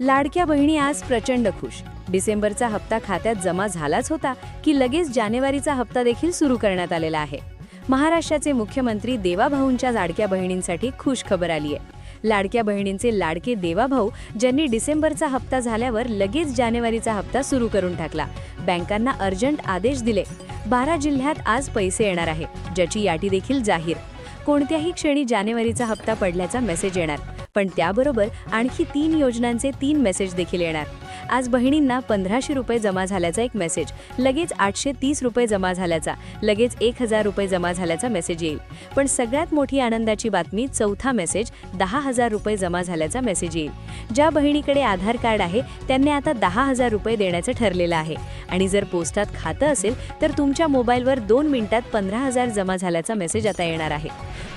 लाडक्या बहिणी आज प्रचंड खुश. डिसेंबरचा हप्ता खात्यात जमा झालाच होता की लगेच जानेवारीचा हप्ता देखील सुरू करण्यात आलेला आहे. महाराष्ट्राचे मुख्यमंत्री देवाभाऊंच्या लाडक्या बहिणींसाठी खुश खबर आली आहे लाडक्या बहिणींचे लाडके देवाभाऊ ज्यांनी डिसेंबरचा हप्ता झाल्यावर लगेच जानेवारीचा हप्ता सुरू करून टाकला. बँकांना अर्जंट आदेश दिले. बारा जिल्ह्यात आज पैसे येणार आहे ज्याची याटी देखील जाहीर. कोणत्याही क्षणी जानेवारीचा हप्ता पडल्याचा मेसेज येणार. पण त्याबरोबर आणखी तीन योजनांचे तीन मेसेज देखील येणार. आज बहिणींना पंधराशे रुपये जमा झाल्याचा एक मेसेज लगेच आठशे तीस रुपये जमा झाल्याचा. लगेच एक हजार रुपये जमा झाल्याचा मेसेज येईल. पण सगळ्यात मोठी आनंदाची बातमी चौथा मेसेज दहा हजार रुपये जमा झाल्याचा मेसेज येईल. ज्या बहिणीकडे आधार कार्ड आहे त्यांनी आता दहा हजार रुपये देण्याचं ठरलेलं आहे. आणि जर पोस्टात खातं असेल तर तुमच्या मोबाईलवर दोन मिनिटात पंधरा हजार जमा झाल्याचा मेसेज आता येणार आहे.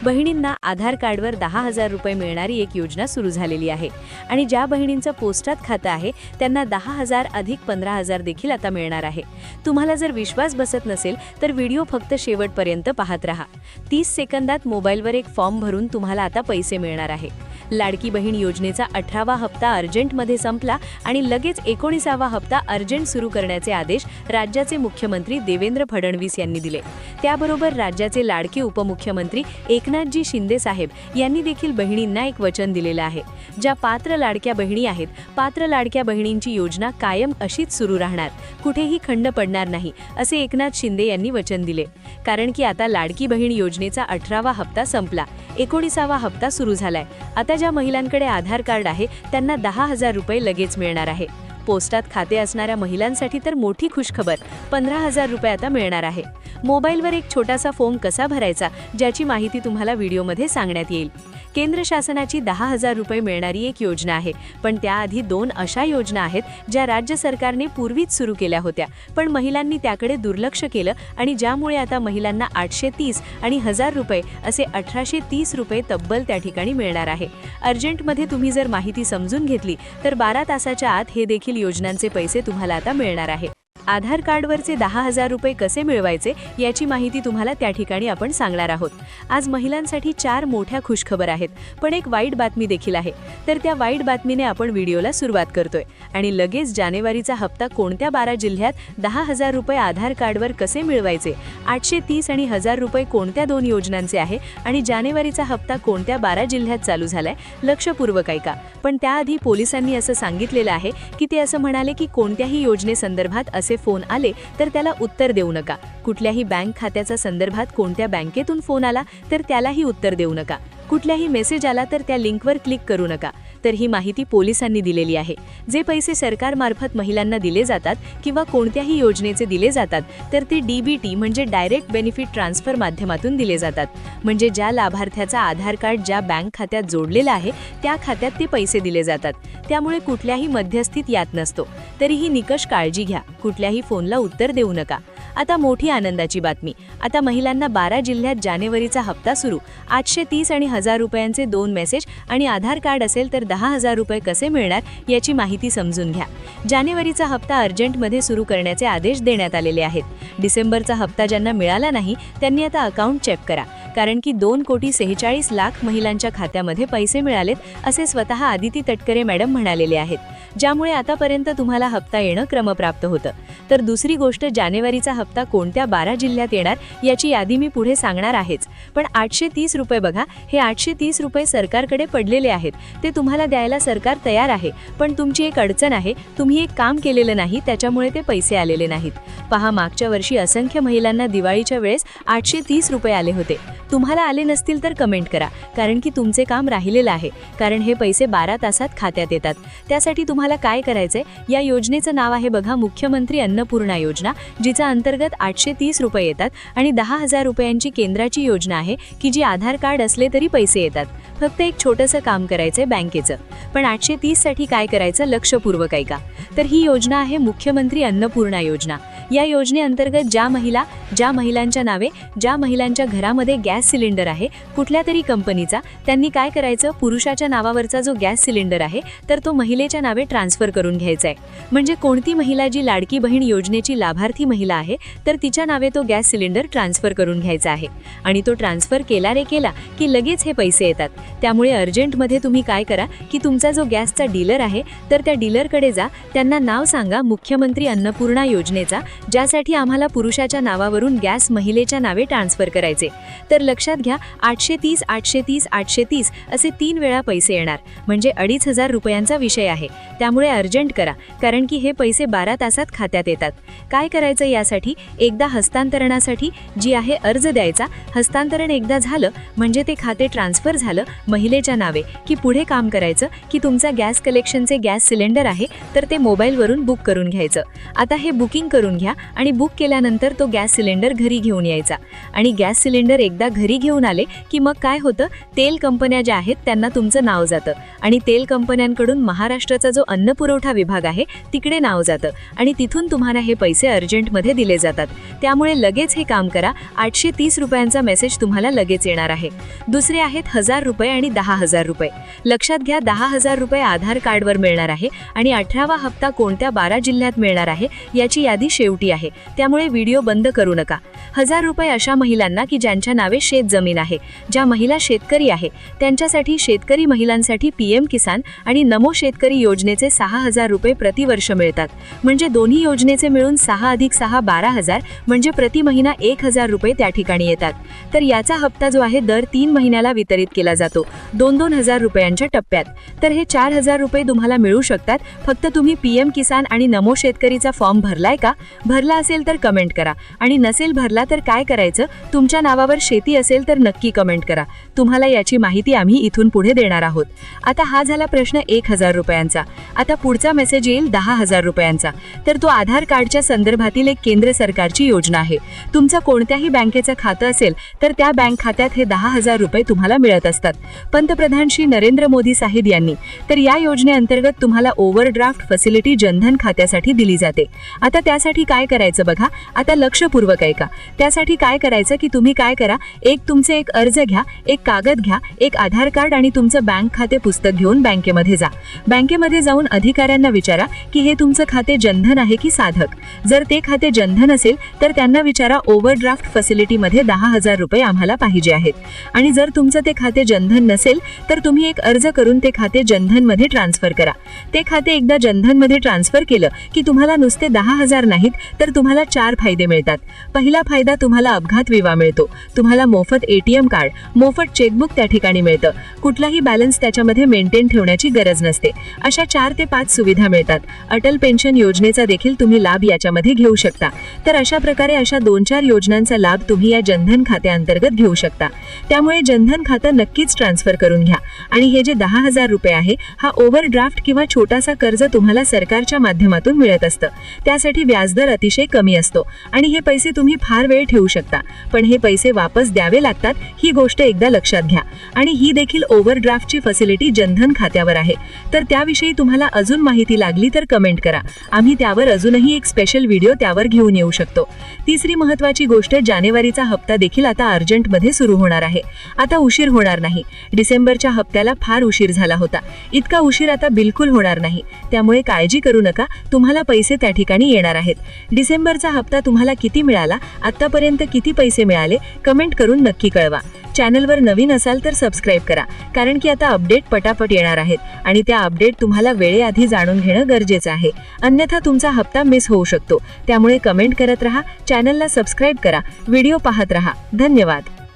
बहिणींना आधार कार्डवर दहा हजार रुपये मिळणारी एक योजना सुरू झालेली आहे. आणि ज्या बहिणींचं पोस्टात खातं आहे त्यांना दहा हजार अधिक पंधरा हजार देखील आता मिळणार आहे. तुम्हाला जर विश्वास बसत नसेल तर व्हिडिओ फक्त शेवटपर्यंत पाहत राहा. तीस सेकंदात मोबाईलवर एक फॉर्म भरून तुम्हाला आता पैसे मिळणार आहे. लाडकी बहीण योजनेचा अठरावा हप्ता अर्जंटमध्ये संपला आणि लगेच एकोणीसावा हप्ता अर्जंट सुरू करण्याचे आदेश राज्याचे मुख्यमंत्री देवेंद्र फडणवीस यांनी दिले. त्याबरोबर राज्याचे लाडके उपमुख्यमंत्री एकनाथजी शिंदे साहेब यांनी देखील बहिणींना एक वचन दिलेलं आहे. ज्या पात्र लाडक्या बहिणी आहेत पात्र लाडक्या बहिणींची योजना कायम अशीच सुरू राहणार. कुठेही खंड पडणार नाही असे एकनाथ शिंदे यांनी वचन दिले. कारण की आता लाडकी बहीण योजनेचा अठरावा हप्ता संपला. एकोणीसावा हप्ता सुरू झालाय. आता ज्या महिलांकडे आधार कार्ड आहे त्यांना दहा हजार रुपये लगेच मिळणार आहे. पोस्टात खाते असणाऱ्या महिलांसाठी तर मोठी खुशखबर. पंधरा हजार रुपये आता मिळणार आहे. मोबाईलवर एक छोटासा फॉर्म कसा भरायचा ज्याची माहिती तुम्हाला व्हिडिओमध्ये सांगण्यात येईल. केंद्र शासनाची दहा हजार रुपये मिळणारी एक योजना आहे. पण त्याआधी दोन अशा योजना आहेत ज्या राज्य सरकारने पूर्वीच सुरू केल्या होत्या. पण महिलांनी त्याकडे दुर्लक्ष केलं आणि ज्यामुळे आता महिलांना आठशे तीस आणि हजार रुपये असे अठराशे तीस रुपये तब्बल त्या ठिकाणी मिळणार आहे. अर्जंटमध्ये तुम्ही जर माहिती समजून घेतली तर बारा तासाच्या आत हे देखील योजनांचे पैसे तुम्हाला आता मिळणार आहे. आधार कार्डवरचे दहा हजार रुपये कसे मिळवायचे याची माहिती तुम्हाला त्या ठिकाणी आपण सांगणार आहोत. आज महिलांसाठी चार मोठ्या खुशखबर आहेत पण एक वाईट बातमी देखील आहे. तर त्या वाईट बातमीने आपण व्हिडिओला सुरुवात करतोय. आणि लगेच जानेवारीचा हप्ता कोणत्या बारा जिल्ह्यात दहा हजार रुपये आधार कार्डवर कसे मिळवायचे आठशे तीस आणि हजार रुपये कोणत्या दोन योजनांचे आहे आणि जानेवारीचा हप्ता कोणत्या बारा जिल्ह्यात चालू झालाय लक्षपूर्वक ऐका. पण त्याआधी पोलिसांनी असं सांगितलेलं आहे की ते असं म्हणाले की कोणत्याही योजनेसंदर्भात असे फोन आले तर त्याला उत्तर देऊ नका. कुठल्याही बँक खात्याचा संदर्भात कोणत्या बँकेतून फोन आला तर त्यालाही उत्तर देऊ नका. कुठल्याही मेसेज आला तर त्या लिंकवर क्लिक करू नका. तर ही माहिती पोलिसांनी दिलेली आहे. जे पैसे सरकारमार्फत महिलांना दिले जातात किंवा कोणत्याही योजनेचे दिले जातात तर ते डीबीटी म्हणजे डायरेक्ट बेनिफिट ट्रान्सफर माध्यमातून दिले जातात. म्हणजे ज्या लाभार्थ्याचा आधार कार्ड ज्या बँक खात्यात जोडलेलं आहे त्या खात्यात ते पैसे दिले जातात. त्यामुळे कुठल्याही मध्यस्थीत यात नसतो. तरीही निकष काळजी घ्या. कुठल्याही फोनला उत्तर देऊ नका. आता मोठी आनंदाची बातमी. आता महिलांना बारा जिल्ह्यात जानेवारीचा हप्ता सुरू. आठशे तीस आणि हजार रुपयांचे दोन मेसेज आणि आधार कार्ड असेल तर दहा हजार रुपये कसे मिळणार याची माहिती समजून घ्या. जानेवारीचा हप्ता अर्जंटमध्ये सुरू करण्याचे आदेश देण्यात आलेले आहेत. डिसेंबरचा हप्ता ज्यांना मिळाला नाही त्यांनी आता अकाउंट चेक करा. कारण की दोन कोटी सेहेचाळीस लाख महिलांच्या खात्यामध्ये पैसे मिळालेत असे स्वतः आदिती तटकरे मॅडम म्हणालेले आहेत. ज्यामुळे आतापर्यंत तुम्हाला हप्ता येणं क्रमप्राप्त होतं. तर दुसरी गोष्ट जानेवारीचा हप्ता कोणत्या बारा जिल्ह्यात येणार याची यादी मी पुढे सांगणार आहेच. पण आठशे तीस रुपये बघा हे आठशे तीस रुपये सरकारकडे पडलेले आहेत. ते तुम्हाला द्यायला सरकार तयार आहे. पण तुमची एक अडचण आहे तुम्ही एक काम केलेलं नाही त्याच्यामुळे ते पैसे आलेले नाहीत. पहा मागच्या वर्षी असंख्य महिलांना दिवाळीच्या वेळेस आठशे तीस रुपये आले होते. तुम्हाला आले नसतील तर कमेंट करा कारण की तुमचे काम राहिलेलं आहे. कारण हे पैसे बारा तासात खात्यात येतात. त्यासाठी तुम्हाला काय करायचंय? या योजनेचं नाव आहे बघा मुख्यमंत्री अन्नपूर्णा योजना जिचा अंतर्गत आठशे तीस रुपये येतात आणि दहा हजार रुपयांची केंद्राची योजना आहे की जी आधार कार्ड असले तरी पैसे येतात. फक्त एक छोटंसं काम करायचंय बँकेचं. पण आठशे तीससाठी काय करायचं? लक्षपूर्वक ऐका. तर ही योजना आहे मुख्यमंत्री अन्नपूर्णा योजना. या योजनेअंतर्गत ज्या महिला ज्या महिलांच्या नावे ज्या महिलांच्या घरामध्ये गॅस सिलेंडर आहे कुठल्या तरी कंपनीचा त्यांनी काय करायचं? पुरुषाच्या नावावरचा जो गॅस सिलेंडर आहे तर तो महिलेच्या नावे ट्रान्सफर करून घ्यायचा आहे. म्हणजे कोणती महिला जी लाडकी बहीण योजनेची लाभार्थी महिला आहे तर तिच्या नावे तो गॅस सिलेंडर ट्रान्सफर करून घ्यायचा आहे. आणि तो ट्रान्सफर केला रे केला की लगेच हे पैसे येतात. त्यामुळे अर्जंटमध्ये तुम्ही काय करा की तुमचा जो गॅसचा डीलर आहे तर त्या डीलरकडे जा त्यांना नाव सांगा मुख्यमंत्री अन्नपूर्णा योजनेचा ज्यासाठी आम्हाला पुरुषाच्या नावावरून गॅस महिलेच्या नावे ट्रान्सफर करायचे. तर लक्षात घ्या आठशे तीस आठशे तीस आठशे तीस असे तीन वेळा पैसे येणार. म्हणजे अडीच हजार रुपयांचा विषय आहे. त्यामुळे अर्जंट करा कारण की हे पैसे बारा तासात खात्यात येतात. काय करायचं यासाठी? एकदा हस्तांतरणासाठी जी आहे अर्ज द्यायचा. हस्तांतरण एकदा झालं म्हणजे ते खाते ट्रान्सफर झालं महिलेच्या नावे. की पुढे काम करायचं की तुमचा गॅस कलेक्शनचे गॅस सिलेंडर आहे तर ते मोबाईलवरून बुक करून घ्यायचं. आता हे बुकिंग करून घ्या आणि बुक केल्यानंतर तो गॅस सिलेंडर घरी घेऊन यायचा. आणि गॅस सिलेंडर एकदा घरी घेऊन आले की मग काय होतं? तेल कंपन्या ज्या आहेत त्यांना तुमचं नाव जातं. आणि तेल कंपन्यांकडून महाराष्ट्राचा जो अन्न पुरवठा विभाग आहे तिकडे नाव जातं. आणि तिथून तुम्हाला हे पैसे अर्जंटमध्ये दिले जातात. त्यामुळे लगेच हे काम करा. आठशे तीस रुपयांचा मेसेज तुम्हाला लगेच येणार आहे. दुसरे आहेत हजार रुपये आणि दहा हजार रुपये. लक्षात घ्या दहा हजार रुपये आधार कार्डवर मिळणार आहे आणि अठरावा हप्ता कोणत्या बारा जिल्ह्यात मिळणार आहे याची यादी शेवटी आहे. त्यामुळे व्हिडिओ बंद करू नका. हजार रुपये अशा महिलांना की ज्यांच्या नावे शेत जमीन आहे. ज्या महिला शेतकरी आहे त्यांच्यासाठी शेतकरी महिलांसाठी पी एम किसान आणि नमो शेतकरी योजनेचे सहा हजार रुपये प्रतिवर्ष मिळतात. म्हणजे दोन्ही योजनेचे मिळून सहा अधिक सहा बारा हजार म्हणजे प्रति महिना एक हजार रुपये त्या ठिकाणी येतात. तर याचा हप्ता जो आहे दर तीन महिन्याला वितरित केला जातो. दोन दोन हजार रुपयांच्या टप्प्यात. तर हे चार हजार रुपये तुम्हाला मिळू शकतात. फक्त तुम्ही पी एम किसान आणि नमो शेतकरीचा फॉर्म भरलाय का? भरला असेल तर कमेंट करा. आणि नसेल भरला तर काय करायचं? तुमच्या नावावर शेती असेल तर नक्की कमेंट करा. तुम्हाला याची माहिती आम्ही इथून पुढे देणार आहोत. आता हा झाला प्रश्न एक हजार रुपयांचा. आता पुढचा मेसेज येईल दहा हजार रुपयांचा. तर तो आधार कार्डच्या संदर्भातील एक केंद्र सरकारची योजना आहे. तुमचं कोणत्याही बँकेचं खातं असेल तर त्या बँक खात्यात हे दहा हजार रुपये तुम्हाला मिळत असतात. पंतप्रधान श्री नरेंद्र मोदी साहेब यांनी. तर या योजनेअंतर्गत तुम्हाला ओव्हरड्राफ्ट फॅसिलिटी जनधन खात्यासाठी दिली जाते. आता त्यासाठी काय करायचं बघा? आता लक्षपूर्वक ऐका. त्यासाठी काय करायचं की तुम्ही काय करा एक तुमचे एक अर्ज घ्या एक कागद घ्या एक आधार कार्ड आणि तुमचं बँक खाते पुस्तक घेऊन बँकेमध्ये जा. बँकेमध्ये जाऊन अधिकाऱ्यांना विचारा की हे तुमचं खाते जनधन आहे की साधक. जर ते खाते जनधन असेल तर त्यांना विचारा ओव्हरड्राफ्ट फॅसिलिटीमध्ये दहा हजार रुपये आम्हाला पाहिजे आहेत. आणि जर तुमचं ते खाते जनधन नसेल तर तुम्ही एक अर्ज करून ते खाते जनधनमध्ये ट्रान्सफर करा. ते खाते एकदा जनधनमध्ये ट्रान्सफर केलं की तुम्हाला नुसते दहा हजार नाहीत तर तुम्हाला चार फायदे मिळतात. पहिला फायदा तुम्हाला अपघात विमा मिळतो. तुम्हाला मोफत एटीएम कार्ड मोफत चेकबुक त्या ठिकाणी मिळतं. कुठलाही बॅलन्स त्याच्यामध्ये मेंटेन ठेवण्याची गरज नसते. अशा चार ते पाच सुविधा मिळतात. अटल पेन्शन योजनेचा देखील तुम्ही लाभ याच्यामध्ये घेऊ शकता. तर अशा प्रकारे अशा दोन चार योजनांचा लाभ तुम्ही या जनधन खात्याअंतर्गत घेऊ शकता. त्यामुळे जनधन खातं नक्कीच ट्रान्सफर करून घ्या. आणि हे जे दहा हजार रुपये आहे हा ओव्हरड्राफ्ट किंवा छोटासा कर्ज तुम्हाला सरकारच्या माध्यमातून मिळत असतं. त्यासाठी व्याजदर अतिशय कमी असतो. आणि हे पैसे तुम्ही फार वेळ ठेवू शकता. पण हे पैसे वापस द्यावे लागतात ही गोष्ट एकदा लक्षात घ्या. आणि ही देखील ओव्हरड्राफ्टची फॅसिलिटी जनधन खात्यावर आहे. तर त्याविषयी तुम्हाला अजून माहिती लागली तर कमेंट करा. आम्ही त्यावर अजूनही एक स्पेशल व्हिडिओ त्यावर घेऊन येऊ शकतो. तिसरी महत्वाची गोष्ट जानेवारीचा हप्ता देखील आता अर्जंटमध्ये सुरू होणार आहे. आता उशीर होणार नाही. डिसेंबरच्या हप्त्याला फार उशीर झाला होता. इतका उशीर आता बिलकुल होणार नाही. त्यामुळे काळजी करू नका. तुम्हाला पैसे त्या ठिकाणी येणार आहेत. डिसेंबरचा हप्ता तुम्हाला किती मिळाला? आता आतापर्यंत किती पैसे मिळाले कमेंट करून नक्की कळवा. चॅनलवर नवीन असाल तर सबस्क्राईब करा कारण की आता अपडेट पटापट येणार आहेत आणि त्या अपडेट तुम्हाला वेळेआधी जाणून घेणं गरजेचं आहे. अन्यथा तुमचा हप्ता मिस होऊ शकतो. त्यामुळे कमेंट करत राहा चॅनलला सबस्क्राईब करा व्हिडिओ पाहत राहा. धन्यवाद.